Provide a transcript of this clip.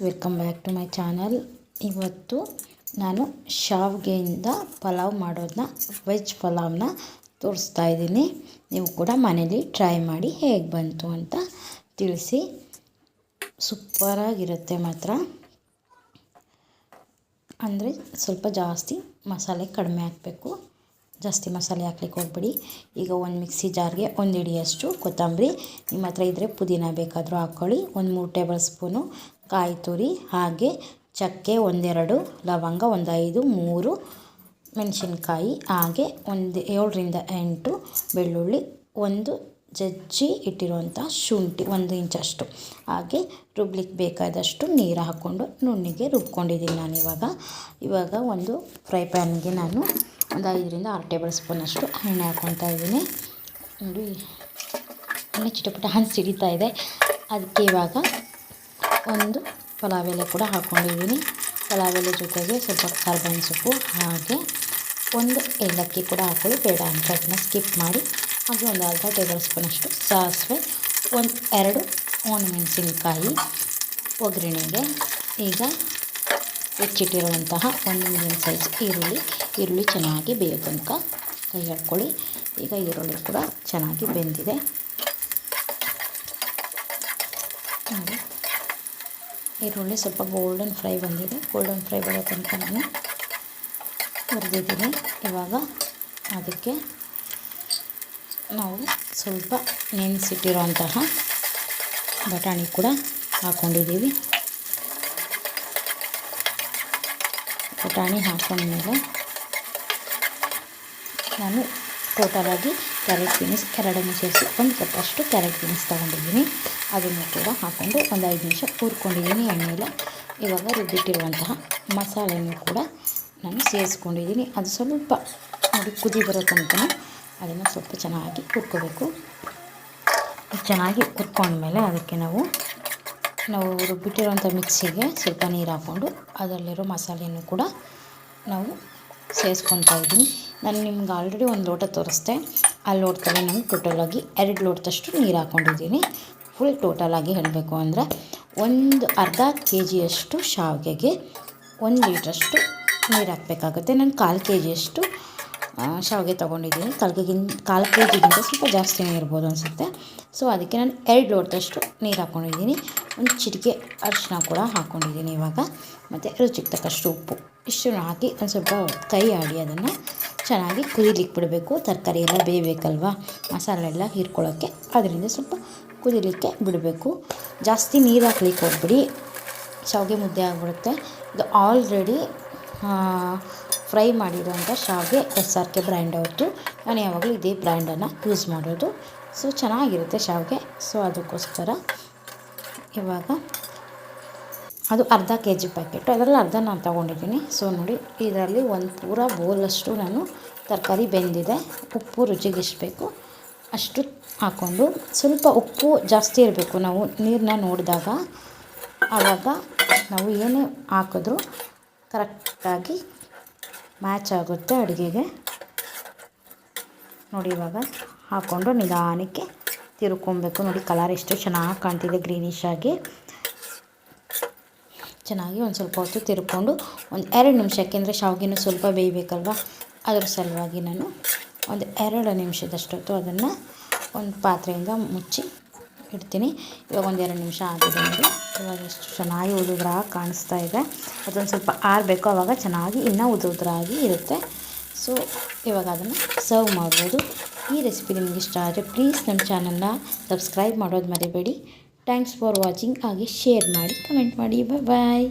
Welcome back to my channel ಇವತ್ತು ನಾನು ಶಾವಿಗೆಯಿಂದ ಪಲಾವ್ ಮಾಡೋದನ್ನ ವೆಜ್ ಪಲಾವ್ನ ತೋರಿಸ್ತಾ ಇದ್ದೀನಿ. ನೀವು ಕೂಡ ಮನೇಲಿ ಟ್ರೈ ಮಾಡಿ ಹೇಗೆ ಬಂತು ಅಂತ ತಿಳಿಸಿ. ಸೂಪರಾಗಿರುತ್ತೆ ಮಾತ್ರ. ಅಂದರೆ ಸ್ವಲ್ಪ ಜಾಸ್ತಿ ಮಸಾಲೆ ಕಡಿಮೆ ಹಾಕಬೇಕು. ಜಾಸ್ತಿ ಮಸಾಲೆ ಹಾಕ್ಲಿಕ್ಕೆ ಹೋಗ್ಬೇಡಿ. ಈಗ ಒಂದು ಮಿಕ್ಸಿ ಜಾರ್ಗೆ ಒಂದು ಹಿಡಿಯಷ್ಟು ಕೊತ್ತಂಬರಿ. ನಿಮ್ಮ ಹತ್ರ ಇದ್ದರೆ ಪುದೀನ ಬೇಕಾದರೂ ಹಾಕ್ಕೊಳ್ಳಿ ಒಂದು ಮೂರು ಟೇಬಲ್ ಸ್ಪೂನು ಕಾಯಿ ತುರಿ, ಹಾಗೆ ಚಕ್ಕೆ ಒಂದೆರಡು, ಲವಂಗ ಒಂದು ಐದು ಮೂರು, ಮೆಣಸಿನ್ಕಾಯಿ, ಹಾಗೆ ಒಂದು ಏಳರಿಂದ ಎಂಟು ಬೆಳ್ಳುಳ್ಳಿ, ಒಂದು ಜಜ್ಜಿ ಇಟ್ಟಿರುವಂಥ ಶುಂಠಿ, ಒಂದು ಇಂಚಷ್ಟು ಹಾಗೆ ರುಬ್ಲಿಕ್ಕೆ ಬೇಕಾದಷ್ಟು ನೀರು ಹಾಕ್ಕೊಂಡು ನುಣ್ಣಿಗೆ ರುಬ್ಕೊಂಡಿದ್ದೀನಿ ನಾನು ಇವಾಗ. ಇವಾಗ ಒಂದು ಫ್ರೈ ಪ್ಯಾನ್ಗೆ ನಾನು ಒಂದು ಐದರಿಂದ ಆರು ಟೇಬಲ್ ಸ್ಪೂನಷ್ಟು ಎಣ್ಣೆ ಹಾಕ್ಕೊತಾ ಇದ್ದೀನಿ. ನೋಡಿ ಎಣ್ಣೆ ಚಿಟಪಟ ಸಿಡಿತಾ ಇದೆ. ಅದಕ್ಕೆ ಇವಾಗ ಒಂದು ಪಲಾವ್ ಎಲೆ ಕೂಡ ಹಾಕ್ಕೊಂಡಿದ್ದೀನಿ ಪಲಾವ್ ಎಲೆ ಜೊತೆಗೆ ಸ್ವಲ್ಪ ಕಾರ್ಬನ್ ಸೊಪ್ಪು ಹಾಗೆ ಒಂದು ಏಲಕ್ಕಿ ಕೂಡ ಹಾಕೊಳ್ಳಿ. ಬೇಡ ಅಂತ ಅದನ್ನ ಸ್ಕಿಪ್ ಮಾಡಿ. ಹಾಗೆ ಒಂದು ಅರ್ಧ ಟೇಬಲ್ ಸ್ಪೂನಷ್ಟು ಸಾಸಿವೆ, ಒಂದು ಎರಡು ಒಣಮೆಣಸಿನ್ಕಾಯಿ ಒಗ್ಗರಣೆಗೆ ಈಗ ಹೆಚ್ಚಿಟ್ಟಿರುವಂತಹ ಒಂದು ಮೀಡಿಯಮ್ ಸೈಜ್ ಈರುಳ್ಳಿ. ಈರುಳ್ಳಿ ಚೆನ್ನಾಗಿ ಬೇಯೋ ತನಕ ಕೈ ಹಾಕ್ಕೊಳ್ಳಿ. ಈಗ ಈರುಳ್ಳಿ ಕೂಡ ಚೆನ್ನಾಗಿ ಬೆಂದಿದೆ. ಈರುಳ್ಳಿ ಸ್ವಲ್ಪ ಗೋಲ್ಡನ್ ಫ್ರೈ ಬಂದಿದೆ. ಗೋಲ್ಡನ್ ಫ್ರೈ ಬರೋ ತನಕ ನಾನು ಹುರಿದಿದ್ದೀನಿ. ಇವಾಗ ಅದಕ್ಕೆ ನಾವು ಸ್ವಲ್ಪ ನೆನೆಸಿಟ್ಟಿರುವಂತಹ ಬಟಾಣಿ ಕೂಡ ಹಾಕ್ಕೊಂಡಿದ್ದೀವಿ ಬಟಾಣಿ ಹಾಕೊಂಡ್ಮೇಲೆ ನಾನು ಟೋಟಲಾಗಿ ಕ್ಯಾರೆಟ್ ಬೀನ್ಸ್ ಕೆರಡನ್ನು ಸೇರಿಸಿ ಒಂದು ಕಪ್ಪಷ್ಟು ಕ್ಯಾರೆಟ್ ಬೀನ್ಸ್ ತೊಗೊಂಡಿದ್ದೀನಿ. ಅದನ್ನು ಕೂಡ ಹಾಕ್ಕೊಂಡು ಒಂದು ಐದು ನಿಮಿಷ ಕೂರ್ಕೊಂಡಿದ್ದೀನಿ ಎಣ್ಣೆಯಲ್ಲಿ. ಇವಾಗ ರುಬ್ಬಿಟ್ಟಿರುವಂತಹ ಮಸಾಲೆಯನ್ನು ಕೂಡ ನಾನು ಸೇರಿಸ್ಕೊಂಡಿದ್ದೀನಿ. ಅದು ಸ್ವಲ್ಪ ನೋಡಿ ಕುದಿ ಬರೋ ತನಕ ಅದನ್ನು ಸ್ವಲ್ಪ ಚೆನ್ನಾಗಿ ಕುರ್ಕೋಬೇಕು ಚೆನ್ನಾಗಿ ಕುರ್ಕೊಂಡ್ಮೇಲೆ ಅದಕ್ಕೆ ನಾವು ನಾವು ರುಬ್ಬಿಟ್ಟಿರುವಂಥ ಮಿಕ್ಸಿಗೆ ಸ್ವಲ್ಪ ನೀರು ಹಾಕ್ಕೊಂಡು ಅದರಲ್ಲಿರೋ ಮಸಾಲೆಯನ್ನು ಕೂಡ ನಾವು ಸೇರಿಸ್ಕೊತಾ ಇದ್ದೀನಿ. ನಾನು ನಿಮ್ಗೆ ಆಲ್ರೆಡಿ ಒಂದು ಲೋಟ ತೋರಿಸ್ದೆ ಆ ಲೋಟದಲ್ಲಿ ನಾನು ಟೋಟಲಾಗಿ ಎರಡು ಲೋಟದಷ್ಟು ನೀರು ಹಾಕ್ಕೊಂಡಿದ್ದೀನಿ ಫುಲ್ ಟೋಟಲಾಗಿ ಹೇಳಬೇಕು ಅಂದರೆ ಒಂದು ಅರ್ಧ ಕೆ ಜಿಯಷ್ಟು ಶಾವಿಗೆಗೆ ಒಂದು ಲೀಟ್ರಷ್ಟು ನೀರು ಹಾಕಬೇಕಾಗುತ್ತೆ. ನಾನು ಕಾಲು ಕೆ ಜಿಯಷ್ಟು ಶಾವಿಗೆ ತೊಗೊಂಡಿದ್ದೀನಿ. ಕಾಲು ಕೆಗಿಂತ ಕಾಲು ಕೆ ಜಿಗಿಂತ ಸ್ವಲ್ಪ ಜಾಸ್ತಿನೇ ಇರ್ಬೋದು ಅನಿಸುತ್ತೆ. ಸೊ ಅದಕ್ಕೆ ನಾನು ಎರಡು ಲೋಟದಷ್ಟು ನೀರು ಹಾಕ್ಕೊಂಡಿದ್ದೀನಿ ಒಂದು ಚಿಟಿಕೆ ಅರಿಶಿನ ಕೂಡ ಹಾಕ್ಕೊಂಡಿದ್ದೀನಿ ಇವಾಗ. ಮತ್ತು ರುಚಿಗೆ ತಕ್ಕಷ್ಟು ಉಪ್ಪು. ಇಷ್ಟನ್ನು ಹಾಕಿ ಒಂದು ಸ್ವಲ್ಪ ಕೈ ಆಡಿ ಅದನ್ನು ಚೆನ್ನಾಗಿ ಕುದಿಲಿಕ್ಕೆ ಬಿಡಬೇಕು. ತರಕಾರಿ ಎಲ್ಲ ಬೇಯಬೇಕಲ್ವ? ಮಸಾಲೆ ಎಲ್ಲ ಹೀರ್ಕೊಳ್ಳೋಕ್ಕೆ. ಅದರಿಂದ ಸ್ವಲ್ಪ ಕುದಿಲಿಕ್ಕೆ ಬಿಡಬೇಕು. ಜಾಸ್ತಿ ನೀರು ಹಾಕ್ಲಿಕ್ಕೆ ಹೋಗ್ಬಿಡಿ. ಶಾವಿಗೆ ಮುದ್ದೆ ಆಗಿಬಿಡುತ್ತೆ. ಇದು ಆಲ್ರೆಡಿ ಫ್ರೈ ಮಾಡಿರೋಂಥ ಶಾವಿಗೆ ಎಸ್ ಆರ್ ಕೆ ಬ್ರ್ಯಾಂಡ್ ಅವ್ರದ್ದು. ನಾನು ಯಾವಾಗಲೂ ಇದೇ ಬ್ರ್ಯಾಂಡನ್ನು ಯೂಸ್ ಮಾಡೋದು. ಸೊ, ಚೆನ್ನಾಗಿರುತ್ತೆ ಶಾವಿಗೆ. ಸೊ, ಅದಕ್ಕೋಸ್ಕರ ಇವಾಗ ಅದು ಅರ್ಧ ಕೆ ಜಿ ಪ್ಯಾಕೆಟು ಅದರಲ್ಲಿ ಅರ್ಧ ನಾನು ತೊಗೊಂಡಿದ್ದೀನಿ. ಸೊ ನೋಡಿ, ಇದರಲ್ಲಿ ಒಂದು ಪೂರ ಬೋಲಷ್ಟು ನಾನು ತರಕಾರಿ ಬೆಂದಿದೆ. ಉಪ್ಪು ರುಚಿಗೆ ಎಷ್ಟು ಬೇಕು ಅಷ್ಟು ಹಾಕ್ಕೊಂಡು ಸ್ವಲ್ಪ ಉಪ್ಪು ಜಾಸ್ತಿ ಇರಬೇಕು ನಾವು ನೀರನ್ನ ನೋಡಿದಾಗ. ಆವಾಗ ನಾವು ಏನೇ ಹಾಕಿದ್ರೂ ಕರೆಕ್ಟಾಗಿ ಮ್ಯಾಚ್ ಆಗುತ್ತೆ ಅಡುಗೆಗೆ. ನೋಡಿ, ಇವಾಗ ಹಾಕ್ಕೊಂಡು ನಿಧಾನಕ್ಕೆ ತಿರ್ಕೊಬೇಕು. ನೋಡಿ ಕಲರ್ ಎಷ್ಟು ಚೆನ್ನಾಗಿ ಕಾಣ್ತಿದೆ ಗ್ರೀನಿಶ್ ಆಗಿ. ಚೆನ್ನಾಗಿ ಒಂದು ಸ್ವಲ್ಪ ಹೊತ್ತು ತಿರ್ಕೊಂಡು ಒಂದು ಎರಡು ನಿಮಿಷ ಯಾಕೆಂದರೆ ಶಾವಿಗೆನೂ ಸ್ವಲ್ಪ ಬೇಯಬೇಕಲ್ವ? ಅದ್ರ ಸಲುವಾಗಿ ನಾನು ಒಂದು ಎರಡು ನಿಮಿಷದಷ್ಟೊತ್ತು ಅದನ್ನು ಒಂದು ಪಾತ್ರೆಯಿಂದ ಮುಚ್ಚಿ ಇಡ್ತೀನಿ. ಇವಾಗ ಒಂದು ಎರಡು ನಿಮಿಷ ಆಗಿದೆ ನೋಡಿ. ಇವಾಗ ಎಷ್ಟು ಚೆನ್ನಾಗಿ ಉದುದ್ರಾಗಿ ಕಾಣಿಸ್ತಾ ಇದೆ. ಅದೊಂದು ಸ್ವಲ್ಪ ಆರಬೇಕು. ಆವಾಗ ಚೆನ್ನಾಗಿ ಇನ್ನೂ ಉದುದ್ರಾಗಿ ಇರುತ್ತೆ. ಸೊ ಇವಾಗ ಅದನ್ನು ಸರ್ವ್ ಮಾಡ್ಬೋದು. ಈ ರೆಸಿಪಿ ನಿಮಗೆ ಇಷ್ಟ ಆದರೆ ಪ್ಲೀಸ್ ನಮ್ಮ ಚಾನಲ್ನ ಸಬ್ಸ್ಕ್ರೈಬ್ ಮಾಡೋದು ಮರಿಬೇಡಿ. ಥ್ಯಾಂಕ್ಸ್ ಫಾರ್ ವಾಚಿಂಗ್ ಹಾಗೆ ಶೇರ್ ಮಾಡಿ ಕಮೆಂಟ್ ಮಾಡಿ. Bye bye